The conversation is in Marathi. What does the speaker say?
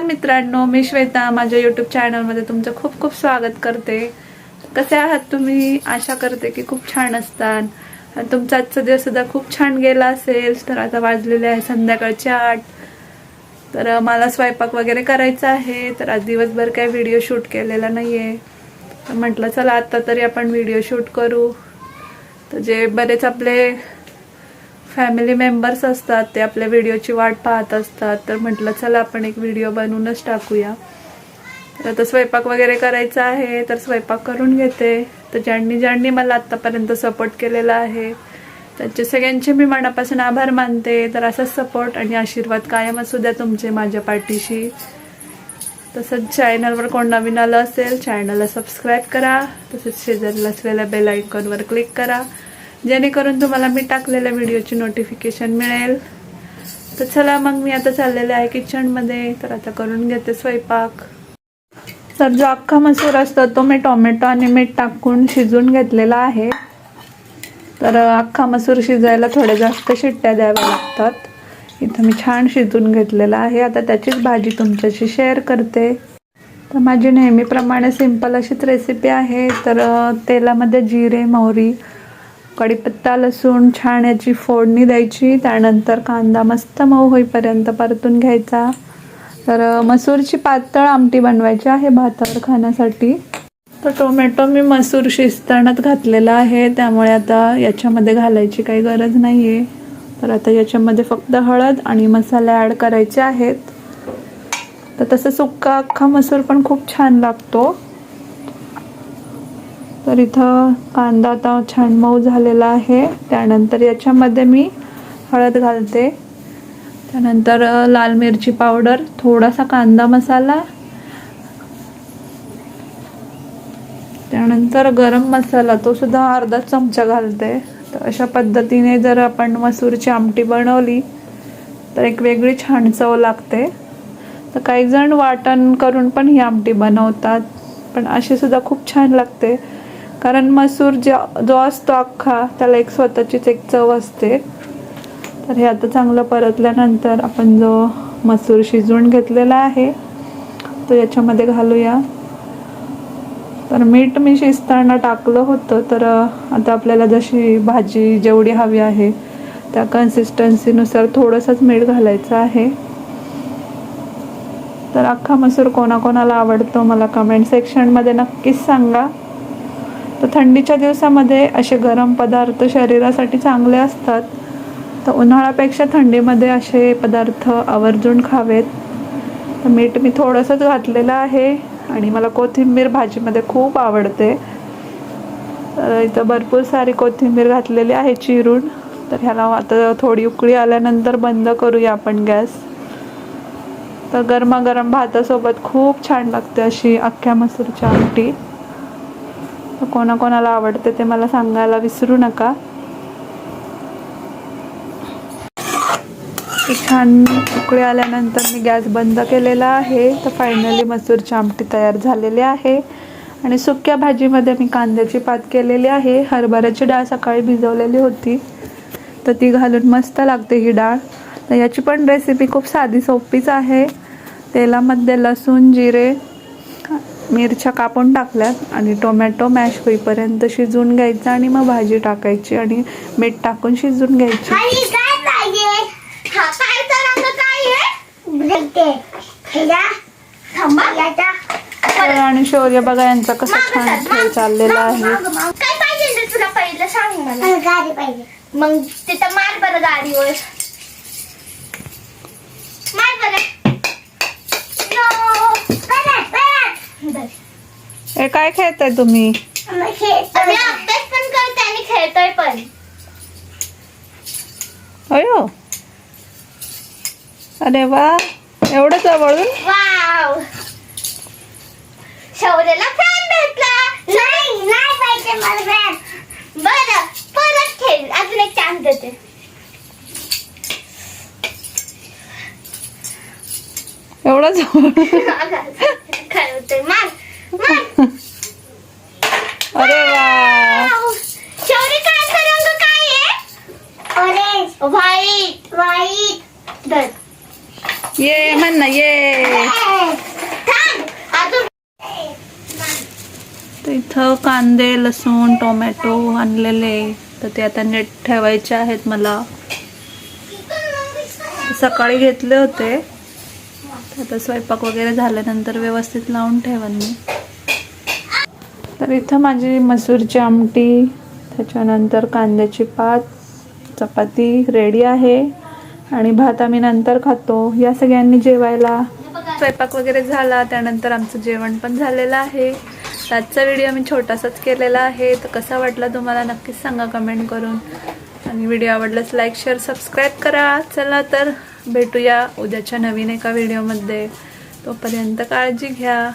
मित्रांनो मी श्वेता. माझ्या यूट्यूब चॅनलमध्ये तुमचं खूप खूप स्वागत करते. कसे आहात तुम्ही? आशा करते की खूप छान असतात. तुमचा आजचा दिवससुद्धा खूप छान गेला असेल तर आता वाजलेले आहे संध्याकाळचे आठ. तर मला स्वयंपाक वगैरे करायचा आहे तर आज दिवसभर काही व्हिडिओ शूट केलेला नाही आहे तर म्हटलं चला आत्ता तरी आपण व्हिडिओ शूट करू. तर जे बरेच आपले फॅमिली मेंबर्स असतात ते आपल्या व्हिडिओची वाट पाहत असतात. तर म्हटलं चला आपण एक व्हिडिओ बनवूनच टाकूया. तर आता स्वयंपाक वगैरे करायचा आहे तर स्वयंपाक करून घेते. तर ज्यांनी ज्यांनी मला आत्तापर्यंत सपोर्ट केलेला आहे त्यांचे सगळ्यांचे मी मनापासून आभार मानते. तर असाच सपोर्ट आणि आशीर्वाद कायम असू द्या तुमचे माझ्या पाठीशी. तसंच चॅनलवर कोण नवीन आलं असेल चॅनलला सबस्क्राईब करा. तसंच शेजारीला असलेल्या बेल आयकॉनवर क्लिक करा. जेणेकरून तुम्हाला मी टाकलेल्या व्हिडिओची नोटिफिकेशन मिळेल. तर चला मग मी आता चाललेले आहे किचनमध्ये तर आता करून घेते स्वयंपाक. तर जो अख्खा मसूर असतो तो मी टोमॅटो आणि मीठ टाकून शिजवून घेतलेला आहे. तर अख्खा मसूर शिजायला थोड्या जास्त शिट्ट्या द्याव्या लागतात. इथं मी छान शिजून घेतलेला आहे. आता त्याचीच भाजी तुमच्याशी शेअर करते. तर माझी नेहमीप्रमाणे सिंपल अशीच रेसिपी आहे. तर तेलामध्ये जिरे मोहरी कढीपत्ता लसूण छान याची फोडणी द्यायची. त्यानंतर कांदा मस्त मऊ होईपर्यंत परतून घ्यायचा. तर मसूरची पातळ आमटी बनवायची आहे भातावर खाण्यासाठी. तर टोमॅटो मी मसूर शिजतानाच घातलेला आहे. त्यामुळे आता याच्यामध्ये घालायची काही गरज नाही आहे तर आता याच्यामध्ये फक्त हळद आणि मसाले ॲड करायचे आहेत. तर तसं सुक्का अख्खा मसूर पण खूप छान लागतो. तर इथं कांदा आता छान मऊ झालेला आहे. त्यानंतर याच्यामध्ये मी हळद घालते. त्यानंतर लाल मिरची पावडर थोडासा कांदा मसाला. त्यानंतर गरम मसाला तो सुद्धा अर्धा चमचा घालते. तर अशा पद्धतीने जर आपण मसूरची आमटी बनवली तर एक वेगळी छान चव लागते. तर काही जण वाटण करून पण ही आमटी बनवतात पण अशी सुद्धा खूप छान लागते. कारण मसूर जो जो असतो अख्खा त्याला एक स्वतःचीच एक चव असते. तर हे आता चांगलं परतल्यानंतर आपण जो मसूर शिजवून घेतलेला आहे तो याच्यामध्ये घालूया. तर मीठ मी शिजताना टाकलं होतं तर आता आपल्याला जशी भाजी जेवढी हवी आहे त्या कन्सिस्टन्सीनुसार थोडंसंच मीठ घालायचं आहे. तर अख्खा मसूर कोणाकोणाला आवडतो मला कमेंट सेक्शनमध्ये नक्कीच सांगा. तर थंडीच्या दिवसामध्ये असे गरम पदार्थ शरीरासाठी चांगले असतात. तर उन्हाळ्यापेक्षा थंडीमध्ये असे पदार्थ आवर्जून खावेत. तर मीठ मी थोडंसंच घातलेलं आहे. आणि मला कोथिंबीर भाजीमध्ये खूप आवडते. इथं भरपूर सारी कोथिंबीर घातलेली आहे चिरून. तर ह्याला आता थोडी उकळी आल्यानंतर बंद करूया आपण गॅस. तर गरमागरम भातासोबत खूप छान लागते अशी अख्ख्या मसूरची आमटी. तर कोणाकोणाला आवडते ते मला सांगायला विसरू नका. छान उकळे आल्यानंतर मी गॅस बंद केलेला आहे. तर फायनली मसूरची आमटी तयार झालेली आहे. आणि सुक्या भाजीमध्ये मी कांद्याची पात केलेली आहे. हरभऱ्याची डाळ सकाळी भिजवलेली होती. तर ती घालून मस्त लागते ही डाळ. तर याची पण रेसिपी खूप साधी सोपीच आहे. तेलामध्ये लसूण जिरे मिरच्या कापून टाकल्यात आणि टोमॅटो मॅश होईपर्यंत शिजवून घ्यायचं आणि मग भाजी टाकायची आणि मीठ टाकून शिजवून घ्यायची आणि काय पाहिजे हा पायचा रंग काय आहे ब्लॅक ह्याला थांबा याचा तर आणि शौर्य बघा यांचा कसा छान खेळ चाललेला आहे. काय पाहिजे रे तुला पहिलं? सांग मला. गाडी पाहिजे. मग तिथं मार बरं गाडीवर. मार बरं. No. हे काय खेळताय तुम्ही? आम्ही अभ्यास पण करतोय आणि खेळतोय पण. अयो. अरे वा एवढं जवळून? वाव थोडा अरे वा. ये म्हण ना ये. इथं कांदे लसूण टोमॅटो आणलेले तर ते आता नीट ठेवायचे आहेत मला. सकाळी घेतले होते. आता स्वयंपाक वगैरे झाल्यानंतर व्यवस्थित लावून ठेवन मी. तर इथं माझी मसूरची आमटी त्याच्यानंतर कांद्याची पात चपाती रेडी आहे. आणि भात आम्ही नंतर खातो. या सगळ्यांनी जेवायला. स्वयंपाक वगैरे झाला त्यानंतर आमचं जेवण पण झालेलं आहे. आजचा व्हिडिओ मी छोटासाच केलेला आहे. तर कसा वाटला तुम्हाला नक्कीच सांगा कमेंट करून. आणि व्हिडिओ आवडल्यास लाईक शेअर सबस्क्राईब करा. चला तर भेटूया उद्याच्या नवीन एका व्हिडिओमध्ये तोपर्यंत काळजी घ्या.